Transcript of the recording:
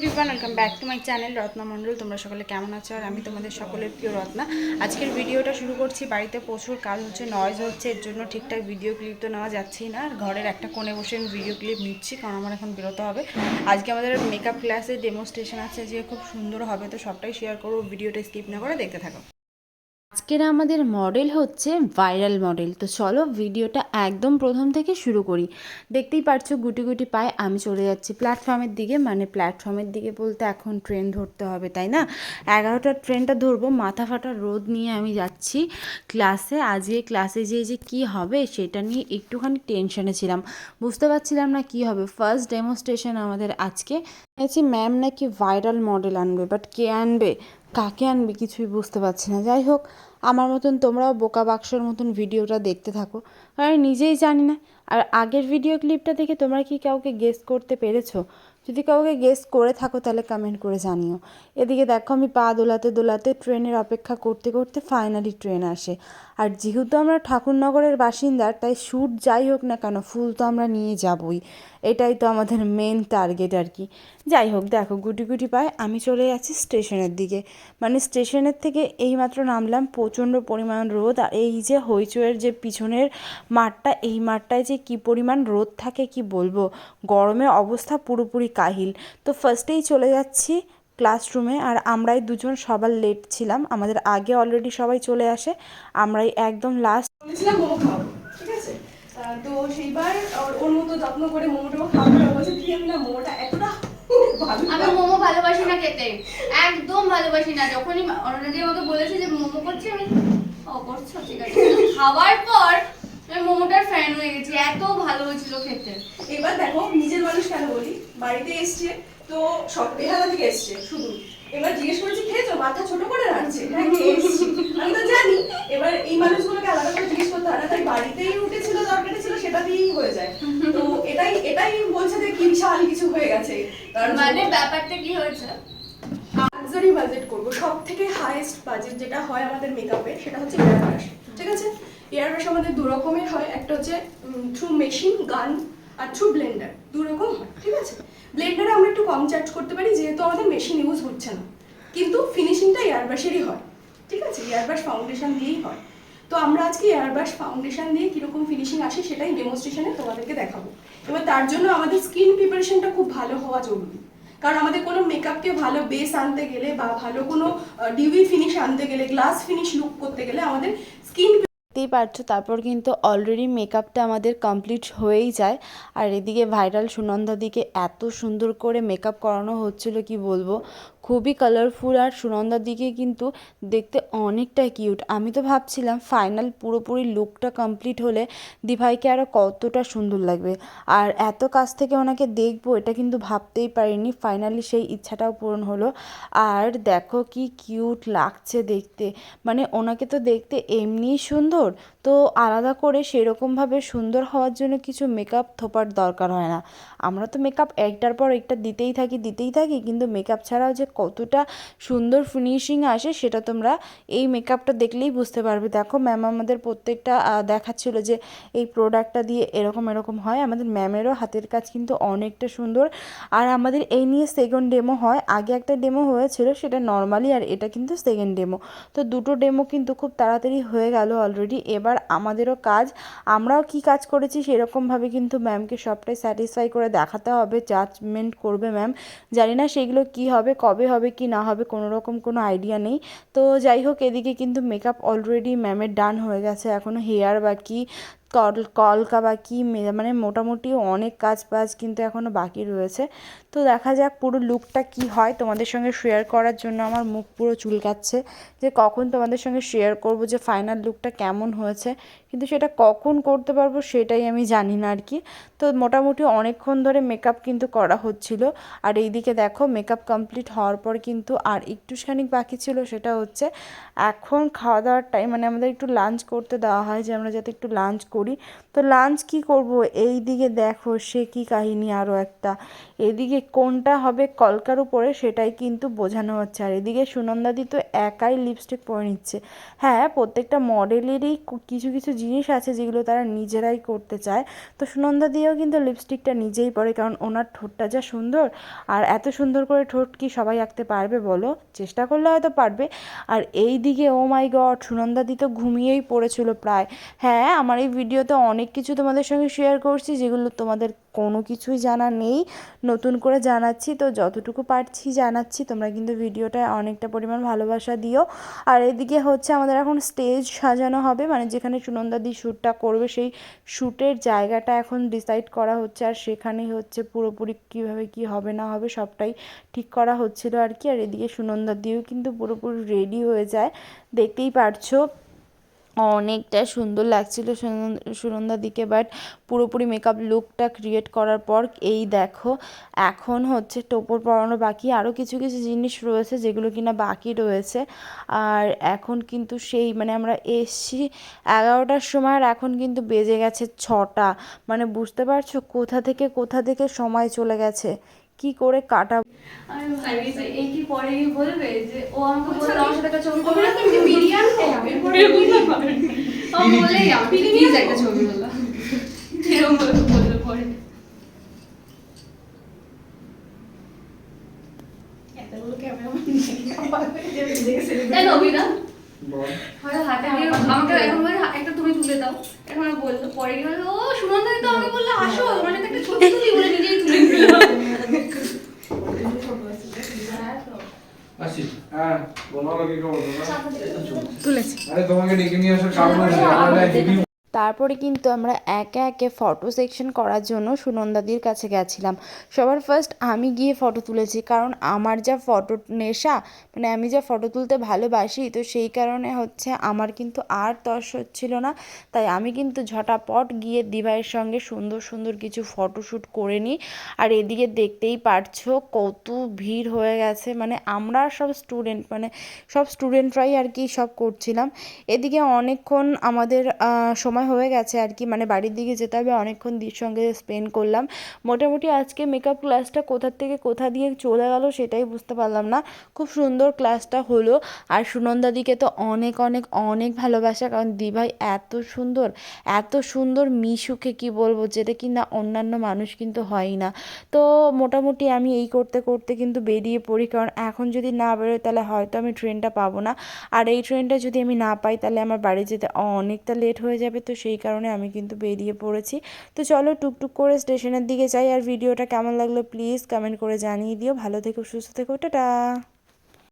Everyone welcome back to my channel Ratna Mondal তোমরা সকলে কেমন আছো? আর আমি তোমাদের সকলের প্রিয় রত্না। আজকের ভিডিওটা শুরু করছি, বাড়িতে প্রচুর কাজ হচ্ছে নয়েজ হচ্ছে, এর জন্য ঠিকঠাক ভিডিও ক্লিপ তো নেওয়া যাচ্ছেই না। আর ঘরের একটা কোণে বসে আমি ভিডিও ক্লিপ নিচ্ছি, কারণ আমার এখন বেরোতে হবে। আজকে আমাদের মেকআপ ক্লাসে ডেমোস্ট্রেশন আছে যে খুব সুন্দর হবে, তো সবটাই শেয়ার করব ভিডিওটা স্কিপ না করে দেখতে থাকো। আজকের আমাদের মডেল হচ্ছে ভাইরাল মডেল। তো চলো ভিডিওটা একদম প্রথম থেকে শুরু করি। দেখতেই পারছ গুটি গুটি পায়ে আমি চলে যাচ্ছি প্ল্যাটফর্মের দিকে। মানে প্ল্যাটফর্মের দিকে বলতে এখন ট্রেন ধরতে হবে, তাই না? এগারোটার ট্রেনটা ধরবো, মাথা ফাটা রোদ নিয়ে আমি যাচ্ছি ক্লাসে। আজকে ক্লাসে যেয়ে যে কী হবে সেটা নিয়ে একটুখানি টেনশনে ছিলাম। বুঝতে পারছিলাম না কী হবে। ফার্স্ট ডেমোস্ট্রেশন আমাদের আজকে। ম্যাম নাকি ভাইরাল মডেল আনবে, বাট কে আনবে? কাকে আনবে কিছুই বুঝতে পারছি না। যাই হোক, আমার মতন তোমরাও বোকা বাক্সর মতন ভিডিওটা দেখতে থাকো। আমি নিজেই জানি না আর আগের ভিডিও ক্লিপটা দেখে তোমরা কি কাউকে গেস করতে পেরেছ? যদি কাউকে গেস করে থাকো, তাহলে কমেন্ট করে জানিও। এদিকে দেখো, আমি পা দোলাতে দোলাতে ট্রেনের অপেক্ষা করতে করতে ফাইনালি ট্রেন আসে। আর যেহেতু আমরা ঠাকুরনগরের বাসিন্দার তাই শ্যুট যাই হোক না কেন ফুল তো আমরা নিয়ে যাবই। এটাই তো আমাদের মেন টার্গেট আর কি। যাই হোক, দেখো, গুটি গুটি পায় আমি চলে যাচ্ছি স্টেশনের দিকে। মানে স্টেশনের থেকে এইমাত্র নামলাম, প্রচণ্ড পরিমাণ রোদ। আর এই যে হইচইয়ের যে পিছনের মাঠটা, এই মাঠটায় যে কি পরিমাণ রোদ থাকে কি বলব? গরমে অবস্থা পুরোপুরি কাহিল। তো ফার্স্টেই চলে যাচ্ছি ক্লাসরুমে আর আমরাই দুজন সবার লেট ছিলাম। আমাদের আগে অলরেডি সবাই চলে আসে। আমরাই একদম লাস্ট বলেছিলাম মোমো খাওয়াবো ঠিক আছে? তো সেইবার ওর- ওর মতো যত্ন করে মোমোটা খাওয়াবো বলছে তুই আমি না মোমোটা এতটা আমি মোমো ভালোবাসি না খেতে। একদম ভালোবাসি না। যখনই অরুণাদি আমাকে বলেছে যে মোমো করছি আমি ও করছ ঠিক আছে। খাওয়ার পর আমি মোমোটার ফ্যান হয়ে গেছি এত ভালো হয়েছিল খেতে। এবার দেখো নিজের মানুষ কেন বলি? বাড়িতে এসছে তো সব বেহালা থেকে এসছে শুধু। এবার জিজ্ঞেস করেছি খেয়েছো? মাথা ছোট করে রাখছে হ্যাঁ খেয়েছি। আমি তো জানি এবার এই মানুষগুলোকে আলাদা করে জিজ্ঞেস করতে হয় না তাই বাড়িতেই উঠেছিল দরকারি ছিল সেটা দিয়েই হয়ে যায়। তো এটাই এটাই বলছে যে কি বিশাল কিছু হয়ে গেছে। জন্য- মানে ব্যাপারটা কি হয়েছে? লাক্সারি বাজেট করব সব থেকে হাইয়েস্ট বাজেট যেটা হয় আমাদের মেকআপে সেটা হচ্ছে ব্রাশ ঠিক আছে? এয়ার ব্রাশ আমাদের দু রকমের হয়, একটা হচ্ছে থ্রু মেশিন গান আর থ্রু ব্লেন্ডার দু রকম হয়, ঠিক আছে? ব্লেন্ডারে আমরা একটু কম চার্জ করতে পারি, যেহেতু আমাদের মেশিন ইউজ হচ্ছে না। কিন্তু ফিনিশিংটা এয়ার ব্রাশেরই হয়, ঠিক আছে? এয়ার ব্রাশ ফাউন্ডেশন দিয়েই হয়। তো আমরা আজকে এয়ার ব্রাশ ফাউন্ডেশন দিয়ে কীরকম ফিনিশিং আসে সেটাই ডেমনস্ট্রেশনে তোমাদেরকে দেখাবো। এবার তার জন্য আমাদের স্কিন প্রিপারেশনটা খুব ভালো হওয়া জরুরি। কারণ আমাদের কোনো মেকআপকে ভালো বেস আনতে গেলে বা ভালো কোনো ডিউই ফিনিশ আনতে গেলে গ্লাস ফিনিশ লুক করতে গেলে আমাদের স্কিন দেখতেই পারছ, তারপর কিন্তু অলরেডি মেকআপটা আমাদের কমপ্লিট হয়েই যায়। আর এদিকে ভাইরাল সুনন্দাদিকে এত সুন্দর করে মেকআপ করানো হচ্ছিল, কি বলব? খুবই কালারফুল আর সুনন্দার দিকে কিন্তু দেখতে অনেকটা কিউট আমি তো ভাবছিলাম ফাইনাল পুরোপুরি লুকটা কমপ্লিট হলে দিভাইকে আরও কতটা সুন্দর লাগবে। আর এত কাছ থেকে ওনাকে দেখব এটা কিন্তু ভাবতেই পারিনি। ফাইনালি সেই ইচ্ছাটাও পূরণ হলো। আর দেখো কি কিউট লাগছে দেখতে। মানে ওনাকে তো দেখতে এমনিই সুন্দর। তো আলাদা করে সেরকমভাবে সুন্দর হওয়ার জন্য কিছু মেকআপ থোপার দরকার হয় না। আমরা তো মেকআপ একটার পর একটা দিতেই থাকি দিতেই থাকি, কিন্তু মেকআপ ছাড়াও যে কতটা সুন্দর ফিনিশিং আসে সেটা তোমরা এই মেকআপটা দেখলেই বুঝতে পারবে। দেখো ম্যাম আমাদের প্রত্যেকটা দেখাচ্ছিল যে এই প্রোডাক্টটা দিয়ে এরকম এরকম হয়। আমাদের ম্যামেরও হাতের কাজ কিন্তু অনেকটা সুন্দর। আর আমাদের এই নিয়ে সেকেন্ড ডেমো হয়। আগে একটা ডেমো হয়েছিল, সেটা নর্মালি আর এটা কিন্তু সেকেন্ড ডেমো তো দুটো ডেমো কিন্তু খুব তাড়াতাড়ি হয়ে গেল অলরেডি এবার আমাদেরও কাজ। আমরাও কি কাজ করেছি সেরকমভাবে কিন্তু ম্যামকে সবটাই স্যাটিসফাই করে দেখাতে হবে জাজমেন্ট করবে ম্যাম জানি না সেগুলো কি হবে, কবে হবে, কি না হবে কোনো রকম কোনো আইডিয়া নেই। তো যাই হোক, এদিকে কিন্তু মেকআপ অলরেডি ম্যামের ডান হয়ে গেছে। এখনও হেয়ার বাকি। কল, কলকা বাকি মানে মোটামুটি অনেক কাজ বাজ কিন্তু এখনও বাকি রয়েছে। তো দেখা যাক পুরো লুকটা কি হয় তোমাদের সঙ্গে শেয়ার করার জন্য। আমার মুখ পুরো চুলকাচ্ছে যে কখন তোমাদের সঙ্গে শেয়ার করব যে ফাইনাল লুকটা কেমন হয়েছে। কিন্তু সেটা কখন করতে পারব সেটাই আমি জানি না আর কি। তো মোটামুটি অনেকক্ষণ ধরে মেকআপ কিন্তু করা হচ্ছিল। আর এইদিকে দেখো মেকআপ কমপ্লিট হওয়ার পর কিন্তু আর একটুখানি বাকি ছিল সেটা হচ্ছে এখন খাওয়া দাওয়ার টাইম মানে আমাদের একটু লাঞ্চ করতে দেওয়া হয় যে আমরা যাতে একটু লাঞ্চ করি। তো লাঞ্চ কি করব? এই দিকে দেখো সে কি কাহিনী আরও একটা। এদিকে কোনটা হবে কলকার উপরে সেটাই কিন্তু বোঝানো হচ্ছে। আর এদিকে সুনন্দাদি তো একাই লিপস্টিক পরে নিচ্ছে। হ্যাঁ প্রত্যেকটা মডেলেরই কিছু কিছু জিনিস আছে যেগুলো তারা নিজেরাই করতে চায়। তো সুনন্দা দিয়েও কিন্তু লিপস্টিকটা নিজেই পরে, কারণ ওনার ঠোঁটটা যা সুন্দর, আর এত সুন্দর করে ঠোঁট কি সবাই আঁকতে পারবে বলো? চেষ্টা করলে হয়তো পারবে। আর এই দিকে ও মাই গড সুনন্দা দি তো ঘুমিয়েই পড়েছিল প্রায়। হ্যাঁ আমার এই ভিডিওতে অনেক কিছু তোমাদের সঙ্গে শেয়ার করছি, যেগুলো তোমাদের কোনো কিছুই জানা নেই। নতুন করে জানাচ্ছি, তো যতটুকু পারছি জানাচ্ছি। তোমরা কিন্তু ভিডিওটায় অনেকটা পরিমাণ ভালোবাসা দিও। আর এদিকে হচ্ছে আমাদের এখন স্টেজ সাজানো হবে মানে যেখানে সুনন্দাদি শ্যুটটা করবে, সেই শ্যুটের জায়গাটা এখন ডিসাইড করা হচ্ছে। আর সেখানেই হচ্ছে পুরোপুরি কীভাবে কি হবে না হবে সবটাই ঠিক করা হচ্ছিল আর কি। আর এদিকে সুনন্দাদিও কিন্তু পুরোপুরি রেডি হয়ে যায়। দেখতেই পারছ। অনেকটা সুন্দর লাগছিল সুনন- সুনন্দাদিকে বাট পুরোপুরি মেকআপ লুকটা ক্রিয়েট করার পর এই দেখো এখন হচ্ছে টোপর পরানো বাকি। আরও কিছু কিছু জিনিস রয়েছে যেগুলো কিনা বাকি রয়েছে। আর এখন কিন্তু সেই মানে আমরা এসছি এগারোটার সময় আর এখন কিন্তু বেজে গেছে ছটা। মানে বুঝতে পারছ কোথা থেকে কোথা থেকে সময় চলে গেছে? কি করে কাটা এই কি পরে বলবে যে ও আমাকে আমার সাথে একটা করবে তো বিরিয়ান এরপরে ও বলেই আমাকে প্লিজ একটা ছবি বলল এরকম বলল পরে। আমাকে এখন একটা তুমি তুলে দাও। এখন বলল। পরে বলল ও সুনন্দা তো আমাকে বলল আসো মানে তো একটা ছবি তুলি বলে নিজেই তুলে নিল আসি হ্যাঁ বলো কি খবর তোমার? তুলেছি। আরে তোমাকে ডেকে নিয়ে আসার কারণ তারপরে কিন্তু আমরা একে একে ফটো সেকশন করার জন্য সুনন্দাদির কাছে গেছিলাম। সবার ফার্স্ট আমি গিয়ে ফটো তুলেছি কারণ আমার যা ফটো নেশা মানে আমি যা ফটো তুলতে ভালোবাসি তো সেই কারণে হচ্ছে আমার কিন্তু আর তর্স হচ্ছিল না। তাই আমি কিন্তু ঝটাপট গিয়ে দিভাইয়ের সঙ্গে সুন্দর সুন্দর কিছু ফটোশ্যুট করে নিই। আর এদিকে দেখতেই পারছ কত ভিড় হয়ে গেছে মানে আমরা সব স্টুডেন্ট মানে সব স্টুডেন্টরাই আর কি সব করছিলাম। এদিকে অনেকক্ষণ আমাদের আহ, সময় হয়ে গেছে আর কি। মানে বাড়ির দিকে যেতে হবে, অনেকক্ষণ দির সঙ্গে স্পেন্ড করলাম। মোটামুটি আজকে মেকআপ ক্লাসটা কোথার থেকে কোথা দিয়ে চলে গেল সেটাই বুঝতে পারলাম না। খুব সুন্দর ক্লাসটা হলো। আর সুনন্দাদিকে তো অনেক অনেক অনেক ভালোবাসা। কারণ দিভাই এত সুন্দর এত সুন্দর মিশুকে কি বলব যেটা কি না অন্যান্য মানুষ কিন্তু হয় না। তো মোটামুটি আমি এই করতে করতে কিন্তু বেরিয়ে পড়ি। কারণ এখন যদি না বেরোয় তাহলে হয়তো আমি ট্রেনটা পাবো না। আর এই ট্রেনটা যদি আমি না পাই তাহলে আমার বাড়ি যেতে অনেকটা লেট হয়ে যাবে। তো সেই কারণে আমি কিন্তু বেরিয়ে পড়েছি। তো চলো টুকটুক করে স্টেশনের দিকে যাই আর ভিডিওটা কেমন লাগল প্লিজ কমেন্ট করে জানিয়ে দিও। ভালো থেকো, সুস্থ থেকো, টাটা!